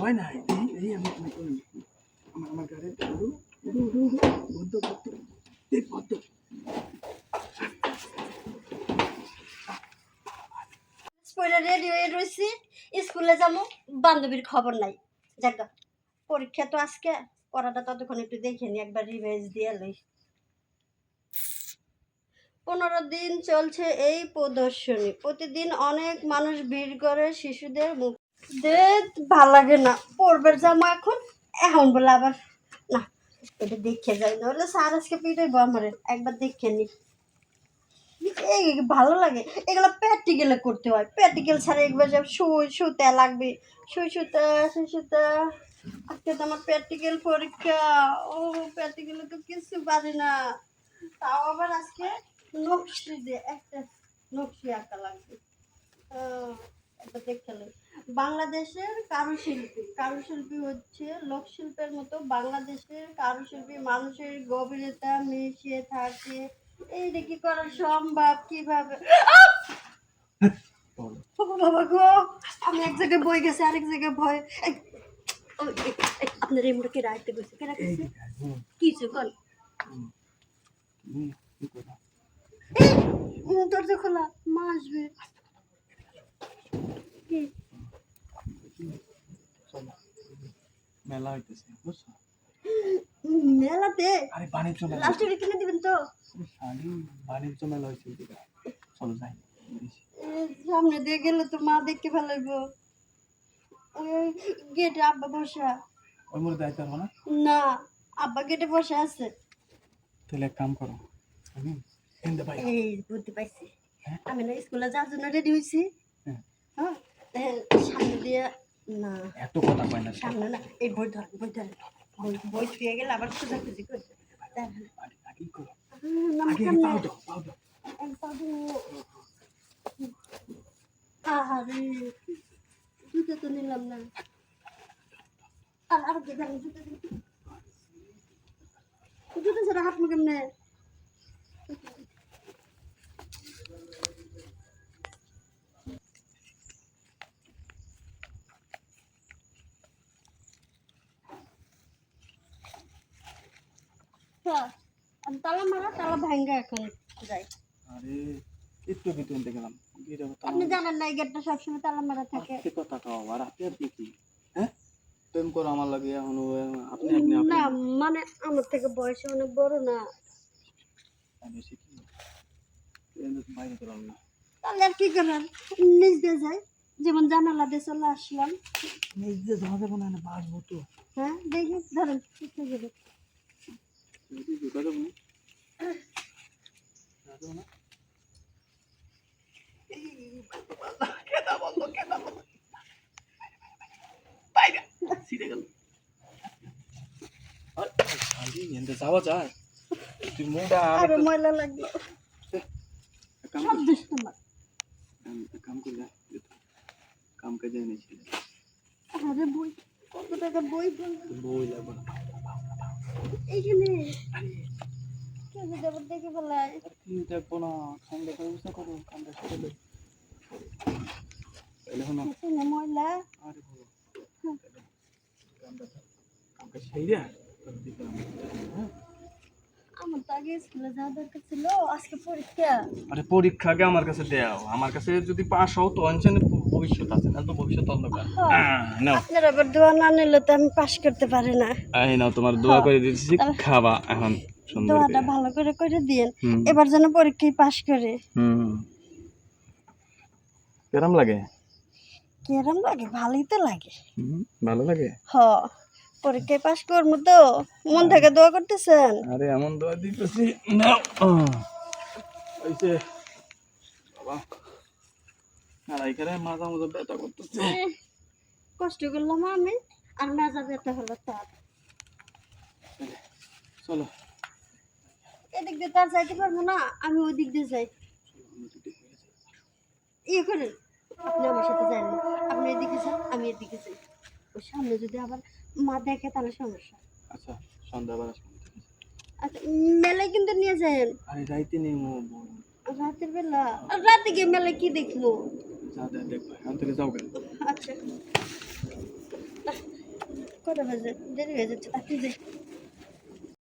হয় না, এই আমি আমার আমার গাড়ি উড়ু উড়ু স্কুলে যাব বান্ধবীর খবর নাই। যাক পরীক্ষা তো আজকে, পড়াটা ততক্ষণ একটু দেখে নি, একবার রিভাইজ দিয়ে লই। পনেরো দিন চলছে এই প্রদর্শনী। প্রতিদিন অনেক মানুষ ভিড় করে শিশুদের মুখ দেখ ভালো লাগে না। পড়বার জামা এখন এখন বলে আবার, না, এটা দেখে যাই, নাহলে স্যার আজকে পিটাইবো আমার, একবার দেখে নি। ভালো লাগে। এগুলো প্র্যাকটিক্যালে করতে হয়। প্র্যাকটিক্যাল ছাড়া একবার যাব শুই শুতে লাগবে। শুই শুতে শুই শুতে আজকে তো আমার প্র্যাকটিক্যাল পরীক্ষা। ও প্র্যাকটিক্যালে তো কিছু পারি না। তাও আবার আজকে নকশি দিয়ে, একটা নকশি আঁকা লাগবে। একবার দেখতে বাংলাদেশের কারুশিল্পী কারুশিল্পী হচ্ছে লোকশিল্পের মতো বাংলাদেশের কারুশিল্পী মানুষের গভীরতা মিশিয়ে থাকে এইটা কি করা সম্ভব কীভাবে বাবা গো আমি এক জায়গায় বই গেছে আরেক জায়গায় ভয় এই, এই, এই, আপনার এমনি কে রাখতে গেছে কে এই রাখতেছে কিছু কর হুম, হুম, কি করব? খোলা মা আসবে মেলা হইতেছে বুঝছ? মেলাতে? আরে বাণিজ্য মেলা। লাস্টে কিনে দিবেন তো। শালি বাণিজ্য মেলা হয়েছে ওইদিকে চলো যাই। সামনে দিয়ে গেলে তো মা দেখতে ফেলাইবো। ওই গেটে আব্বা বসা। ওই মোড়ে দায়িত্ব হব না? না আব্বা গেটে বসে আছে। তাহলে এক কাম করো আমি এই বুদ্ধি পাইছি হ্যাঁ? আমি না স্কুলে যাওয়ার জন্য রেডি হয়েছি হ্যাঁ। হ্যাঁ সামনে দিয়ে না। এত কথা কয় না। সামনে না এই বই ধর বই ধর বই ছুঁয়ে গেলে আবার খোঁজাখুঁজি করছে। আহারে জুতো তো নিলাম না। আর আর জুতো। জুতো ছাড়া হাত মুখ কেমনে তালা মারা তালা ভাঙ্গা এখন যাই আরে একটু ভিতরে নিতে গেলাম গিয়ে কথা আপনি জানেন না এই গেটটা সবসময় তালা মারা থাকে। আস্তে কথা কও আর আপনি আপনি কি হ্যাঁ? প্রেম করো আমার লাগে এখন আপনি আপনি আপনি। না মানে আমার থেকে বয়সে অনেক বড় না। আমি বেশি কি? বাইরে করলাম না। তাহলে আর কি করার? নিজ দিয়ে যাই। যেমন জানালা দিয়ে চলে আসলাম। যাব না তো। হ্যাঁ দেখি ধরেন যাবে? যাওয়া যায় তুই মোটা আরও ময়লা লাগল কাম কাম করলে কাম কাজে এনেছিল আরে বই কত টাকা বই বই লাগবে এইখানে। দেখে না করো আরে হ্যাঁ আমার তো আগে স্কুলে যাওয়া দরকার ছিল, আজকে পরীক্ষা। আরে পরীক্ষা আগে আমার কাছে দেও। আমার কাছে যদি পাস হও তো অঞ্চলে ভবিষ্যৎ আছে না তো ভবিষ্যৎ অন্ধকার হ্যাঁ। নাও। আপনার আবার দোয়া না নিলে তো আমি পাশ করতে পারি না। এই নাও তোমার দোয়া করে দিতেছি খাবা এখন সুন্দর দোয়াটা ভালো করে করে দিয়েন। এবার যেন পরীক্ষায় পাশ করে। হুম। কেরাম লাগে? কেরম লাগে ভালোই তো লাগে। ভালো লাগে? হ পরীক্ষায় পাশ করব তো। মন থেকে দোয়া করতেছেন? আরে এমন দোয়া দিতেছি নাও। ওইসে বাবা। আর এখানে মাথা মতো ব্যথা করতেছে। কষ্ট করলাম আমি আর মেজা ব্যথা হলো তার। চলো। এদিক দিয়ে তার যাইতে পারব না আমি ওই দিক দিয়ে যাই। ইয়ে করেন আপনি আমার সাথে যান। না আপনি এদিকে যান আমি এদিকে যাই। ওই সামনে যদি আবার মা দেখে তাহলে সমস্যা। আচ্ছা সন্ধ্যাবেলা আচ্ছা মেলায় কিন্তু নিয়ে যান। আরে যাইতে নেই রাতের বেলা। রাতে গিয়ে মেলায় কি দেখব? যা দেখ দেখবা এখন যাও আচ্ছা। Quando eu vou fazer